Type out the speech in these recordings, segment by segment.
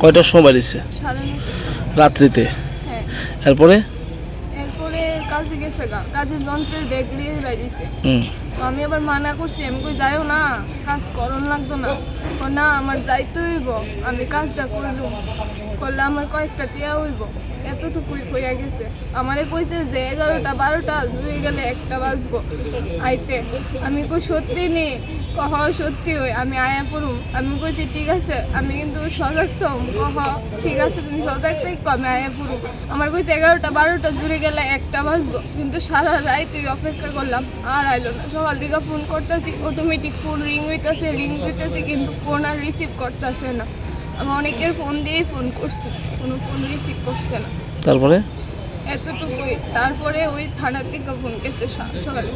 কয়টার সময় বাড়িছে রাত্রিতে? হ্যাঁ। এরপরে? এরপরে কাজে গেছে গা। যন্ত্রের ব্যাগ নিয়ে বাড়িছে আমি আবার মানা করছি আমি কই যাইও না? কাজ করন লাগতো না। ও না, আমার যাইতে হইব, আমি কাজটা করব করলে আমার কয়েকটা টিয়া হইব। এতটুকুই কইয়া গেছে। আমারে কইছে যে, এগারোটা, বারোটা জুড়ে গেলে একটা বাজবো। আইতে, আমি কই, সত্যি নেই কহ, সত্যি হই আমি আয়া পড়ুম। আমি কইছি, ঠিক আছে, আমি কিন্তু সজাগ তো কহ, ঠিক আছে, তুমি সজাগ থাকো আমি আয়া পড়ুম। আমার কইছে, এগারোটা, বারোটা জুড়ে গেলে একটা বাজবো। কিন্তু সারা রাত তুই অপেক্ষা করলাম, আর আইলো না। সকাল দিকে ফোন করতেছি অটোমেটিক ফোন রিং হইতেছে রিং দিতেছে কিন্তু ফোন আর রিসিভ করতেছে না। আমি অনেকের ফোন দিয়েই ফোন করছি কোনো ফোন রিসিভ করছে না। তারপরে? এতটুকুই। তারপরে ওই থানা থেকে ফোন গেছে সকালে।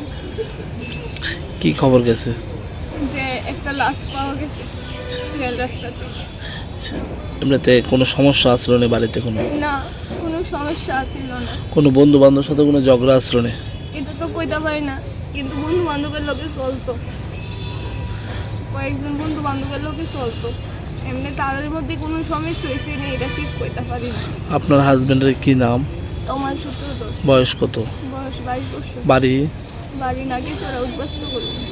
কি খবর গেছে? যে একটা লাশ পাওয়া গেছে রেল রাস্তাতে আচ্ছা, এমনিতে কোনো সমস্যা আসলো না বাড়িতে কোনো? না কোনো সমস্যা ছিল না। কোনো বন্ধু বান্ধবের সাথে কোনো ঝগড়া আসলো না? এটা তো কইতে পারি না কিন্তু বন্ধু বান্ধবের লোকে চলতো। কয়েকজন বন্ধু বান্ধবের লোকে চলতো। এমনি তাদের মধ্যে কোনো সমস্যা হয়েছে নেই এটা ঠিক কইতে পারি না। আপনার হাজবেন্ডের কি নাম? তোমার সূত্র তো বয়স কত? বয়স বাইশ বছর। বাড়ি? বাড়ি নাকি ছাড়া উদ্বাস্ত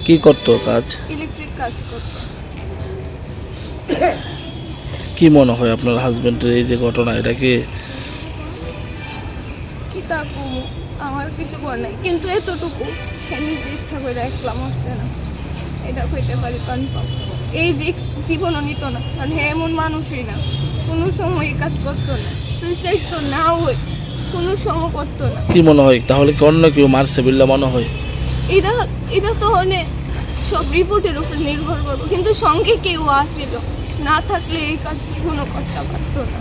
কি করতো কাজ? ইলেকট্রিক কাজ করতো। কি মনে হয় আপনার হাজবেন্ডের এই যে ঘটনা এটা কি কি তা আমার কিছু করার নাই। কিন্তু এতটুকু। নিজে ইচ্ছা করে একলা মরছে না। এটা কইতে পারি কনফার্ম এই রিক্স জীবনও নিত না কারণ হ্যাঁ এমন মানুষই না। কোনো সময় এই কাজ করতো না সুইসাইড তো না ওই কোনো সময় করতো না। কি মনে হয়? তাহলে কি অন্য কেউ মারছে বিল্লা মনে হয়? এটা এটা তো মানে সব রিপোর্টের উপর নির্ভর করব কিন্তু সঙ্গে কেউ আসছিল না থাকলে এই কাজ কোনো করতে পারতো না।